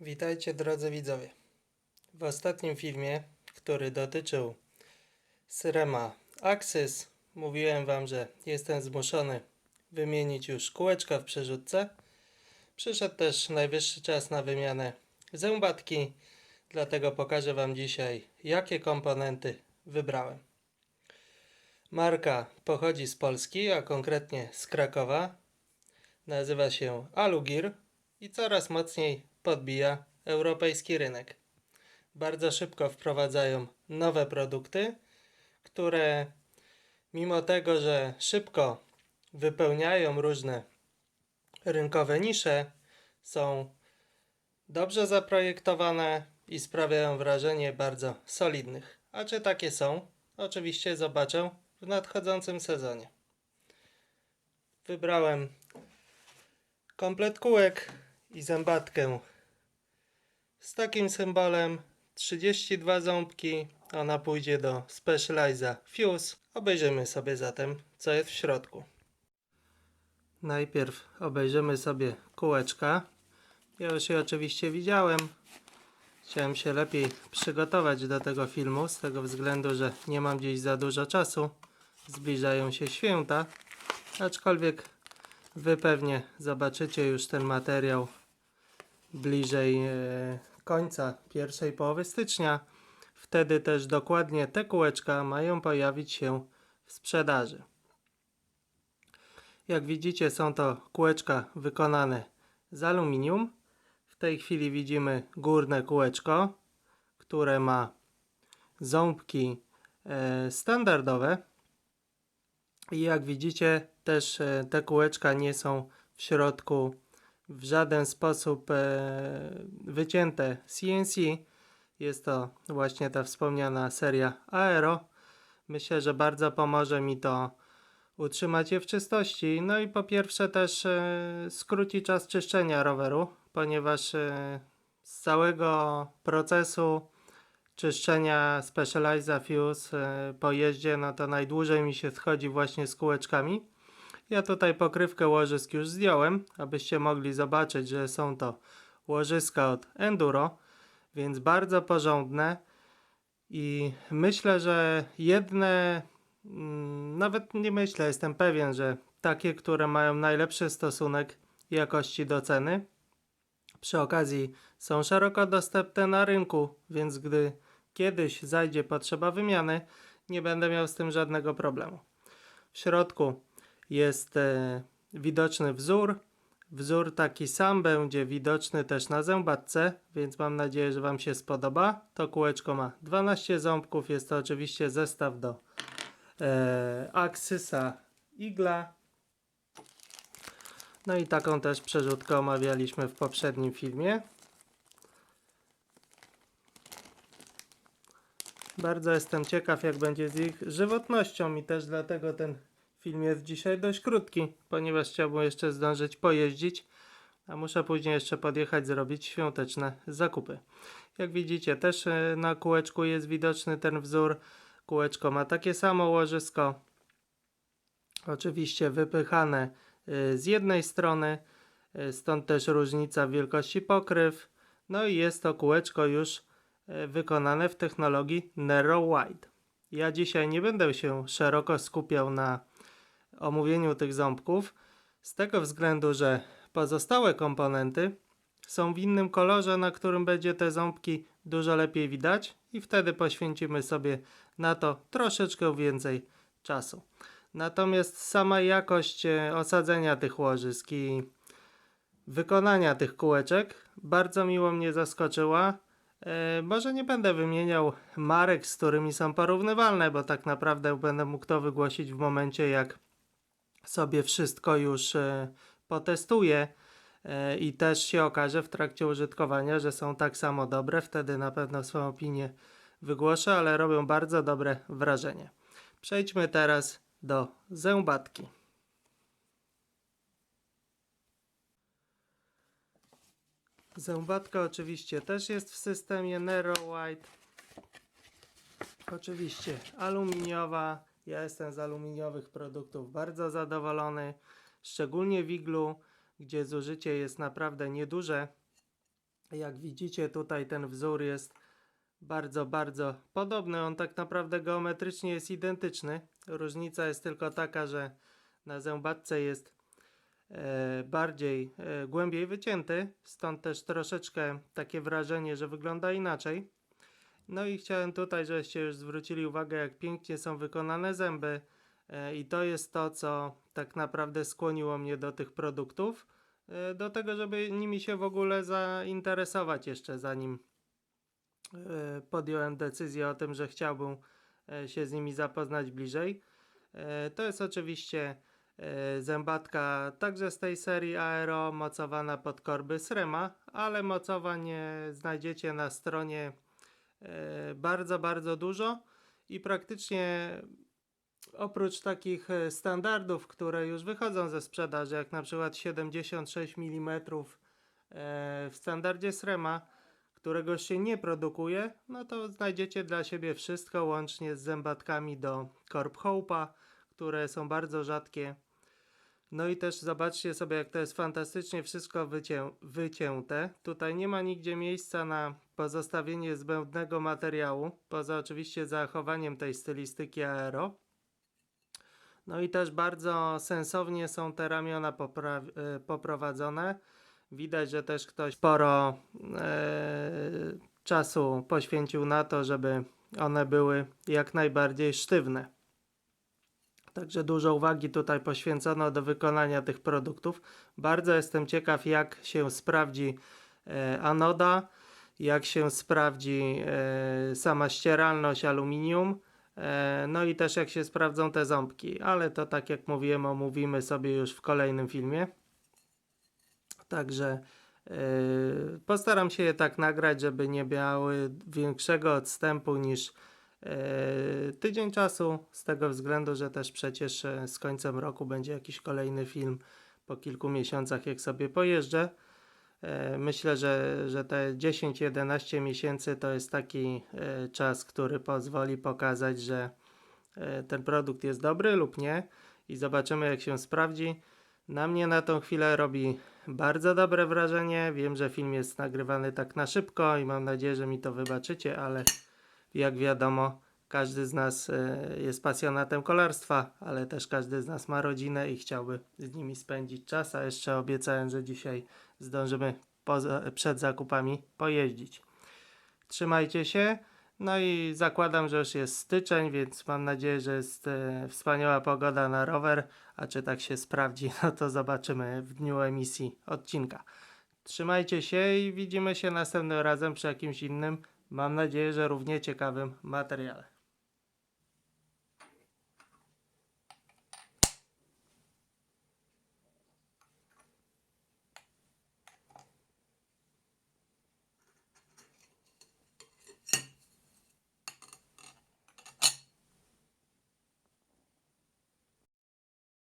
Witajcie drodzy widzowie. W ostatnim filmie, który dotyczył Syrema Axis, mówiłem wam, że jestem zmuszony wymienić już kółeczka w przerzutce. Przyszedł też najwyższy czas na wymianę zębatki, dlatego pokażę wam dzisiaj, jakie komponenty wybrałem. Marka pochodzi z Polski, a konkretnie z Krakowa. Nazywa się Alugir i coraz mocniej podbija europejski rynek. Bardzo szybko wprowadzają nowe produkty, które mimo tego, że szybko wypełniają różne rynkowe nisze, są dobrze zaprojektowane i sprawiają wrażenie bardzo solidnych. A czy takie są? Oczywiście zobaczę w nadchodzącym sezonie. Wybrałem komplet kółek i zębatkę z takim symbolem 32 ząbki ona pójdzie do Specializa Fuse. Obejrzymy sobie zatem co jest w środku. Najpierw obejrzymy sobie kółeczka. Ja już je oczywiście widziałem. Chciałem się lepiej przygotować do tego filmu z tego względu, że nie mam dziś za dużo czasu. Zbliżają się święta. Aczkolwiek Wy pewnie zobaczycie już ten materiał bliżej e, końca pierwszej połowy stycznia. Wtedy też dokładnie te kółeczka mają pojawić się w sprzedaży. Jak widzicie są to kółeczka wykonane z aluminium. W tej chwili widzimy górne kółeczko, które ma ząbki e, standardowe. I jak widzicie też e, te kółeczka nie są w środku w żaden sposób e, wycięte CNC. Jest to właśnie ta wspomniana seria Aero. Myślę, że bardzo pomoże mi to utrzymać je w czystości. No i po pierwsze też e, skróci czas czyszczenia roweru, ponieważ e, z całego procesu czyszczenia Specializa Fuse po jeździe, no to najdłużej mi się schodzi właśnie z kółeczkami. Ja tutaj pokrywkę łożysk już zdjąłem, abyście mogli zobaczyć, że są to łożyska od Enduro, więc bardzo porządne i myślę, że jedne, mm, nawet nie myślę, jestem pewien, że takie, które mają najlepszy stosunek jakości do ceny. Przy okazji są szeroko dostępne na rynku, więc gdy kiedyś zajdzie potrzeba wymiany, nie będę miał z tym żadnego problemu. W środku jest e, widoczny wzór. Wzór taki sam będzie widoczny też na zębatce, więc mam nadzieję, że Wam się spodoba. To kółeczko ma 12 ząbków. Jest to oczywiście zestaw do e, Axysa Igla. No i taką też przerzutkę omawialiśmy w poprzednim filmie. Bardzo jestem ciekaw, jak będzie z ich żywotnością i też dlatego ten film jest dzisiaj dość krótki, ponieważ chciałbym jeszcze zdążyć pojeździć, a muszę później jeszcze podjechać zrobić świąteczne zakupy. Jak widzicie, też e, na kółeczku jest widoczny ten wzór. Kółeczko ma takie samo łożysko. Oczywiście wypychane e, z jednej strony, e, stąd też różnica wielkości pokryw. No i jest to kółeczko już wykonane w technologii Narrow Wide. Ja dzisiaj nie będę się szeroko skupiał na omówieniu tych ząbków, z tego względu, że pozostałe komponenty są w innym kolorze, na którym będzie te ząbki dużo lepiej widać i wtedy poświęcimy sobie na to troszeczkę więcej czasu. Natomiast sama jakość e, osadzenia tych łożysk i wykonania tych kółeczek bardzo miło mnie zaskoczyła. E, może nie będę wymieniał marek, z którymi są porównywalne, bo tak naprawdę będę mógł to wygłosić w momencie, jak sobie wszystko już e, potestuję e, i też się okaże w trakcie użytkowania, że są tak samo dobre, wtedy na pewno swoją opinię wygłoszę, ale robią bardzo dobre wrażenie. Przejdźmy teraz do zębatki. Zębatka oczywiście też jest w systemie Nero White. Oczywiście aluminiowa. Ja jestem z aluminiowych produktów bardzo zadowolony. Szczególnie w iglu, gdzie zużycie jest naprawdę nieduże. Jak widzicie, tutaj ten wzór jest bardzo, bardzo podobny. On tak naprawdę geometrycznie jest identyczny. Różnica jest tylko taka, że na zębatce jest e, bardziej, e, głębiej wycięty, stąd też troszeczkę takie wrażenie, że wygląda inaczej. No i chciałem tutaj, żebyście już zwrócili uwagę, jak pięknie są wykonane zęby. E, I to jest to, co tak naprawdę skłoniło mnie do tych produktów. e, Do tego, żeby nimi się w ogóle zainteresować jeszcze zanim e, podjąłem decyzję o tym, że chciałbym się z nimi zapoznać bliżej. To jest oczywiście zębatka także z tej serii Aero, mocowana pod korby Srema, ale mocowań e, znajdziecie na stronie bardzo, bardzo dużo i praktycznie oprócz takich e, standardów, które już wychodzą ze sprzedaży, jak na przykład 76 mm e, w standardzie Srema, którego się nie produkuje, no to znajdziecie dla siebie wszystko łącznie z zębatkami do Corp Hope'a, które są bardzo rzadkie. No i też zobaczcie sobie, jak to jest fantastycznie wszystko wycię wycięte. Tutaj nie ma nigdzie miejsca na pozostawienie zbędnego materiału, poza oczywiście zachowaniem tej stylistyki aero. No i też bardzo sensownie są te ramiona e, poprowadzone. Widać, że też ktoś sporo e, czasu poświęcił na to, żeby one były jak najbardziej sztywne. Także dużo uwagi tutaj poświęcono do wykonania tych produktów. Bardzo jestem ciekaw, jak się sprawdzi e, anoda, jak się sprawdzi e, sama ścieralność aluminium. E, No i też jak się sprawdzą te ząbki, ale to tak jak mówiłem, omówimy sobie już w kolejnym filmie. Także postaram się je tak nagrać, żeby nie miały większego odstępu niż tydzień czasu, z tego względu, że też przecież e, z końcem roku będzie jakiś kolejny film po kilku miesiącach, jak sobie pojeżdżę. E, Myślę, że, że te 10-11 miesięcy to jest taki e, czas, który pozwoli pokazać, że e, ten produkt jest dobry lub nie i zobaczymy jak się sprawdzi. Na mnie na tą chwilę robi bardzo dobre wrażenie. Wiem, że film jest nagrywany tak na szybko i mam nadzieję, że mi to wybaczycie, ale jak wiadomo, każdy z nas e, jest pasjonatem kolarstwa, ale też każdy z nas ma rodzinę i chciałby z nimi spędzić czas, a jeszcze obiecałem, że dzisiaj zdążymy poza, przed zakupami pojeździć. Trzymajcie się. No i zakładam, że już jest styczeń, więc mam nadzieję, że jest e, wspaniała pogoda na rower. A czy tak się sprawdzi, no to zobaczymy w dniu emisji odcinka. Trzymajcie się i widzimy się następnym razem przy jakimś innym, mam nadzieję, że równie ciekawym materiale.